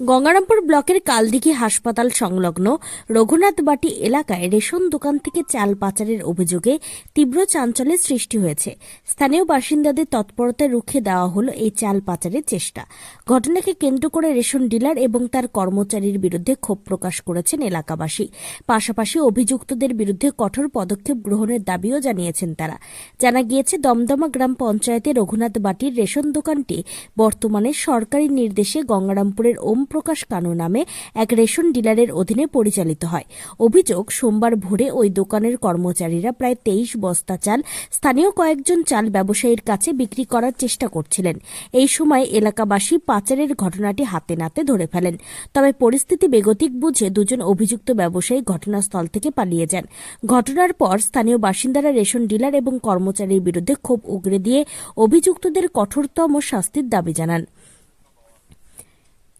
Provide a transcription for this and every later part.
গঙ্গারামপুর ব্লকের কালদিঘি হাসপাতাল সংলগ্ন রঘুনাথবাটি এলাকায় রেশন দোকান থেকে চাল পাচারের অভিযোগে তীব্র চাঞ্চল্যের সৃষ্টি হয়েছে। স্থানীয় বাসিন্দাদের তৎপরতায় রুখে দেওয়া হল এই চাল পাচারের চেষ্টা। ঘটনাকে কেন্দ্র করে রেশন ডিলার এবং তার কর্মচারীর বিরুদ্ধে ক্ষোভ প্রকাশ করেছেন এলাকাবাসী। পাশাপাশি অভিযুক্তদের বিরুদ্ধে কঠোর পদক্ষেপ গ্রহণের দাবিও জানিয়েছেন তারা। জানা গিয়েছে, দমদমা গ্রাম পঞ্চায়েতে রঘুনাথ বাটির রেশন দোকানটি বর্তমানে সরকারি নির্দেশে গঙ্গারামপুরের ওম প্রকাশ কানু নামে এক রেশন ডিলারের অধীনে পরিচালিত হয়। অভিযোগ, সোমবার ভোরে ওই দোকানের কর্মচারীরা প্রায় তেইশ বস্তা চাল, স্থানীয় কয়েকজন চাল ব্যবসায়ীর কাছে বিক্রি করার চেষ্টা করছিলেন। এই সময় এলাকাবাসী পাচারের ঘটনাটি হাতে নাতে ধরে ফেলেন। তবে পরিস্থিতি বেগতিক বুঝে দুজন অভিযুক্ত ব্যবসায়ী ঘটনাস্থল থেকে পালিয়ে যান। ঘটনার পর স্থানীয় বাসিন্দারা রেশন ডিলার এবং কর্মচারীর বিরুদ্ধে ক্ষোভ উগরে দিয়ে অভিযুক্তদের কঠোরতম শাস্তির দাবি জানান।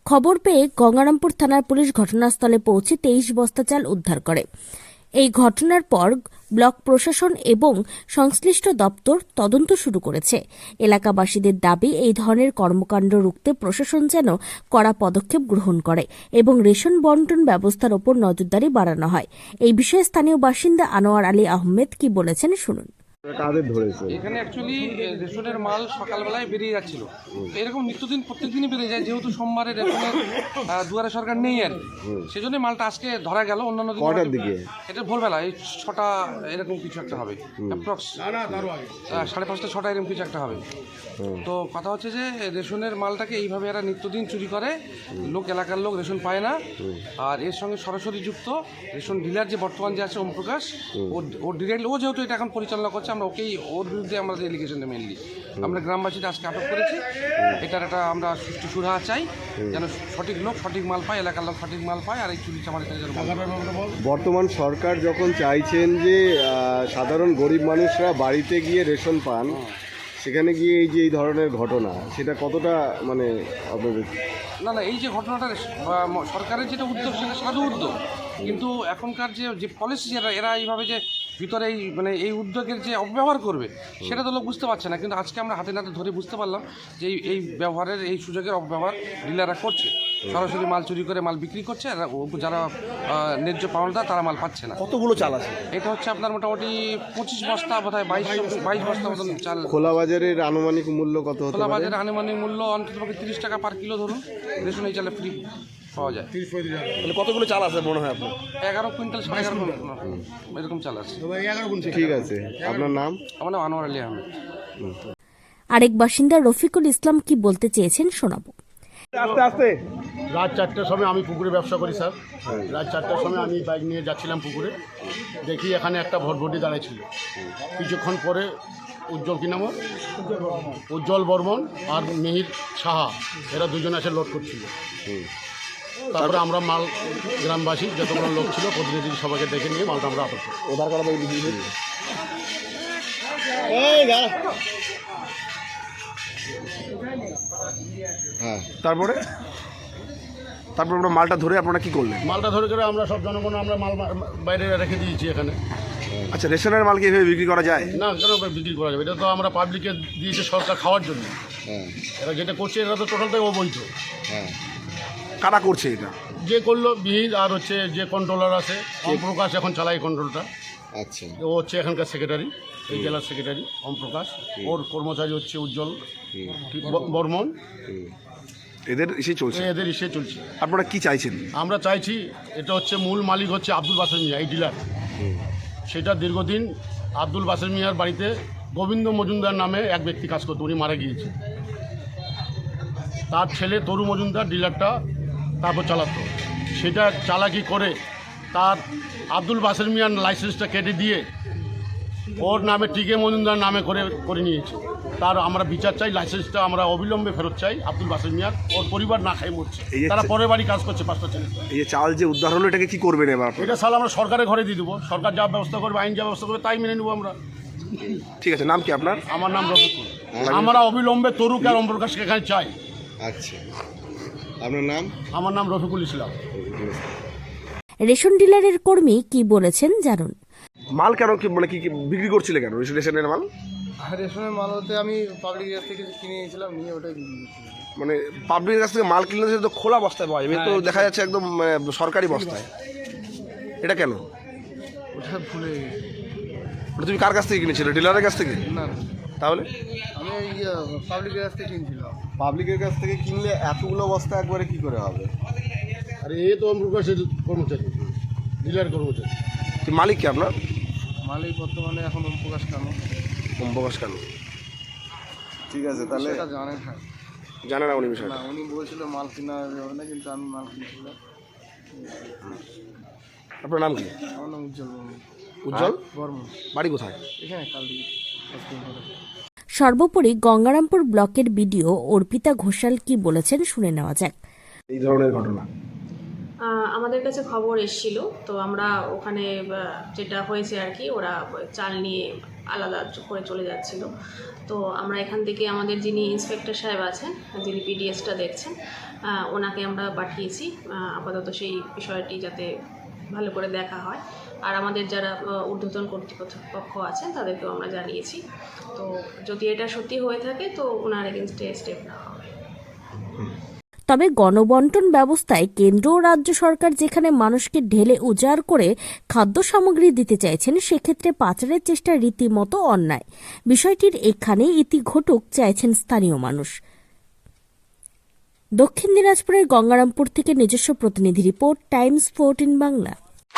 খবর পেয়ে গঙ্গারামপুর থানার পুলিশ ঘটনাস্থলে পৌঁছে তেইশ বস্তা চাল উদ্ধার করে। এই ঘটনার পর ব্লক প্রশাসন এবং সংশ্লিষ্ট দপ্তর তদন্ত শুরু করেছে। এলাকাবাসীদের দাবি, এই ধরনের কর্মকাণ্ড রুখতে প্রশাসন যেন কড়া পদক্ষেপ গ্রহণ করে এবং রেশন বন্টন ব্যবস্থার ওপর নজরদারি বাড়ানো হয়। এই বিষয়ে স্থানীয় বাসিন্দা আনোয়ার আলী আহমেদ কি বলেছেন শুনুন। কাদের ধরেছে। এখানে অ্যাকচুয়ালি রেশনের মাল সকালবেলায় বেরিয়ে যাচ্ছিল। এরকম নিত্যদিন প্রত্যেকদিনই বেরিয়ে যায় যেহেতু সোমবারে রেশনের দুয়ারে সরকার নেই আর কি। সেজন্য মালটা আজকে ধরা গেল অন্যান্য দিন কটার দিকে? এটা ভোরবেলা এই ছটা এরকম কিছু একটা হবে অ্যাপ্রক্স সাড়ে পাঁচটা ছটা এরকম কিছু একটা হবে। তো কথা হচ্ছে যে রেশনের মালটাকে এইভাবে এরা নিত্যদিন চুরি করে লোক এলাকার লোক রেশন পায় না। আর এর সঙ্গে সরাসরি যুক্ত রেশন ডিলার যে বর্তমান যে আছে ওম প্রকাশ ওর ওর ডিরেক্ট ও যেহেতু এটা এখন পরিচালনা করছে আমরা ওকেই ওর বিরুদ্ধে আমাদের এলিগেশনটা মেনলি আমরা গ্রামবাসীদের আজকে আটক করেছি। এটার একটা আমরা সুষ্ঠু সুরাহা চাই যেন সঠিক লোক সঠিক মাল পায় এলাকার লোক সঠিক মাল পায় আর এই চুরি চামারি যেন বর্তমান সরকার যখন চাইছেন যে সাধারণ গরিব মানুষরা বাড়িতে গিয়ে রেশন পান সেখানে গিয়ে এই যে এই ধরনের ঘটনা সেটা কতটা মানে আপনাদের না না এই যে ঘটনাটা সরকারের যেটা উদ্যোগ সেটা সাধু উদ্যোগ। কিন্তু এখনকার যে যে পলিসি এরা এরা এইভাবে যে ভিতরে এই মানে এই উদ্যোগের যে অপব্যবহার করবে সেটা তো লোক বুঝতে পারছে না। কিন্তু আজকে আমরা হাতে নাতে ধরে বুঝতে পারলাম যে এই এই ব্যবহারের এই সুযোগের অপব্যবহার ডিলাররা করছে। সরাসরি মাল চুরি করে মাল বিক্রি করছে আর ও- যারা ন্যায্য পাওনাদার তারা মাল পাচ্ছে না। কতগুলো চাল আছে? এটা হচ্ছে আপনার মোটামুটি পঁচিশ বস্তা বোধ হয় বাইশ বাইশ বস্তা মতন চাল। খোলা বাজারের আনুমানিক মূল্য কত খোলা পারে? বাজারে আনুমানিক মূল্য অন্তত তিরিশ টাকা পার কিলো ধরুন। রেশন এই চালে ফ্রি পাওয়া যায়। তাহলে কতগুলো চাল আছে মনে হয় আপনার? এগারো কুইন্টাল সাড়ে এগারো কুইন্টাল। এরকম চাল আছে। ঠিক আছে। আপনার নাম? আমার নাম আনোয়ার আলী আহমেদ। আরেক বাসিন্দা রফিকুল ইসলাম কি বলতে চেয়েছেন শোনাবো। আস্তে আস্তে। রাত চারটার সময় আমি পুকুরে ব্যবসা করি স্যার। রাত চারটার সময় আমি বাইক নিয়ে যাচ্ছিলাম পুকুরে। দেখি এখানে একটা ভটভটি দাঁড়িয়েছিল কিছুক্ষণ পরে উজ্জ্বল কি নাম উজ্জ্বল বর্মন আর মিহির সাহা। এরা দুজন এসে লোড করছিল। তারপরে আমরা মাল গ্রামবাসী যতগুলো লোক ছিল প্রতিনিধি সবাইকে ডেকে নিয়ে মালটা আমরা আটক করি। ওধার করা হ্যাঁ। তারপরে? তারপর আপনার মালটা ধরে আপনারা কি করলেন? মালটা ধরে করে আমরা সব জনগণ আমরা মাল বাইরে রেখে দিয়েছি এখানে। আচ্ছা রেশনের মাল কি এভাবে বিক্রি করা যায়? না কেন বিক্রি করা যাবে? এটা তো আমরা পাবলিকে দিয়েছে সরকার খাওয়ার জন্য। হ্যাঁ। এরা যেটা করছে এটা তো টোটালটাই অবৈধ। হ্যাঁ। কারা করছে এটা? যে করল বিহিত আর হচ্ছে যে কন্ট্রোলার আছে ওম প্রকাশ এখন চালাই কন্ট্রোলটা আচ্ছা। ও হচ্ছে এখানকার সেক্রেটারি এই জেলার সেক্রেটারি ওম প্রকাশ ওর কর্মচারী হচ্ছে উজ্জ্বল বর্মন। এদের এসে চলছে? এদের ইসে চলছে। আপনারা কি চাইছেন? আমরা চাইছি এটা হচ্ছে মূল মালিক হচ্ছে আব্দুল বাসের মিয়া এই ডিলার সেটা দীর্ঘদিন আব্দুল বাসের মিয়ার বাড়িতে গোবিন্দ মজুমদার নামে এক ব্যক্তি কাজ করতো উনি মারা গিয়েছে। তার ছেলে তরু মজুমদার ডিলারটা তারপর চালাতো। সেটা চালাকি করে তার আব্দুল বাসের মিয়ার লাইসেন্সটা কেটে দিয়ে ওর নামে টিকে মজুমদার নামে করে করে নিয়েছে। তার আমরা বিচার চাই লাইসেন্সটা আমরা অবিলম্বে ফেরত চাই আব্দুল বাসের মিয়ার। ওর পরিবার না খাই মরছে। তারা পরের বাড়ি কাজ করছে পাঁচটা ছেলে। এই যে চাল যে উদ্ধার হলো এটাকে কি করবেন এবার? এটা সাল আমরা সরকারের ঘরে দিয়ে দেবো। সরকার যা ব্যবস্থা করবে আইন যা ব্যবস্থা করবে তাই মেনে নেব আমরা। ঠিক আছে নাম কি আপনার? আমার নাম রফিকুল। আমরা অবিলম্বে তরুক আর ওমপ্রকাশকে এখানে চাই। আচ্ছা। আপনার নাম? আমার নাম রফিকুল ইসলাম। রেশন ডিলারের কর্মী কি বলেছেন জানুন। মাল কেন কি মানে কি কি বিক্রি করছিলে কেন? রেশনের মাল? রেশনের মাল হতে আমি পাবলিক কাছ থেকে কিনে নিয়েছিলাম নিয়ে ওটাই বিক্রি করছিলাম। মানে পাবলিকের কাছ থেকে মাল কিনলে সেটা তো খোলা বস্তায় পাওয়া যাবে এ তো দেখা যাচ্ছে একদম মানে, সরকারি বস্তায়। এটা কেন? ওটা ভুলে গেছি। তুমি কার কাছ থেকে কিনেছিলে? ডিলারের কাছ থেকে? না তাহলে? আমি পাবলিকের কাছ থেকে কিনছিলাম। পাবলিকের কাছ থেকে কিনলে এতগুলো বস্তা একবারে কি করে হবে? আর এ তো ওম প্রকাশের কর্মচারী ডিলার কর্মচারী। মালিক কি আপনার? মালিক বর্তমানে এখন ওম প্রকাশ কেন? ওম প্রকাশ কেন? ঠিক আছে তাহলে সেটা জানেন হ্যাঁ জানে না উনি বিষয়টা। না উনি বলছিল মাল কিনা যাবে না কিন্তু আমি মাল কিনছিলাম। আপনার নাম কি? আমার নাম উজ্জ্বল উজ্জ্বল? বর্মন বাড়ি কোথায়? এখানে সর্বোপরি গঙ্গারামপুর ব্লকের বিডিও অর্পিতা ঘোষাল কি বলেছেন শুনে নেওয়া যাক। এই ধরনের ঘটনা। আহ, আমাদের কাছে খবর এসেছিল তো আমরা ওখানে যেটা হয়েছে আর কি ওরা চাল নিয়ে আলাদা করে চলে যাচ্ছিল। তো আমরা এখান থেকে আমাদের যিনি ইন্সপেক্টর সাহেব আছেন যিনি পিডিএসটা দেখছেন ওনাকে আমরা পাঠিয়েছি। আপাতত সেই বিষয়টি যাতে ভালো করে দেখা হয়। আর আমাদের যারা ঊর্ধ্বতন কর্তৃপক্ষ আছেন, তাদেরকেও আমরা জানিয়েছি। তো যদি এটা সত্যি হয়ে থাকে, তো ওনার এগেনস্টে স্টেপ নেওয়া হবে। তবে গণবন্টন ব্যবস্থায় কেন্দ্র ও রাজ্য সরকার যেখানে মানুষকে ঢেলে উজাড় করে খাদ্য সামগ্রী দিতে চাইছেন, সেক্ষেত্রে পাচারের চেষ্টা রীতিমতো অন্যায়। বিষয়টির এখানে ইতি ঘটুক, চাইছেন স্থানীয় মানুষ। দক্ষিণ দিনাজপুরের গঙ্গারামপুর থেকে নিজস্ব প্রতিনিধি report, Times fourteen Bangla.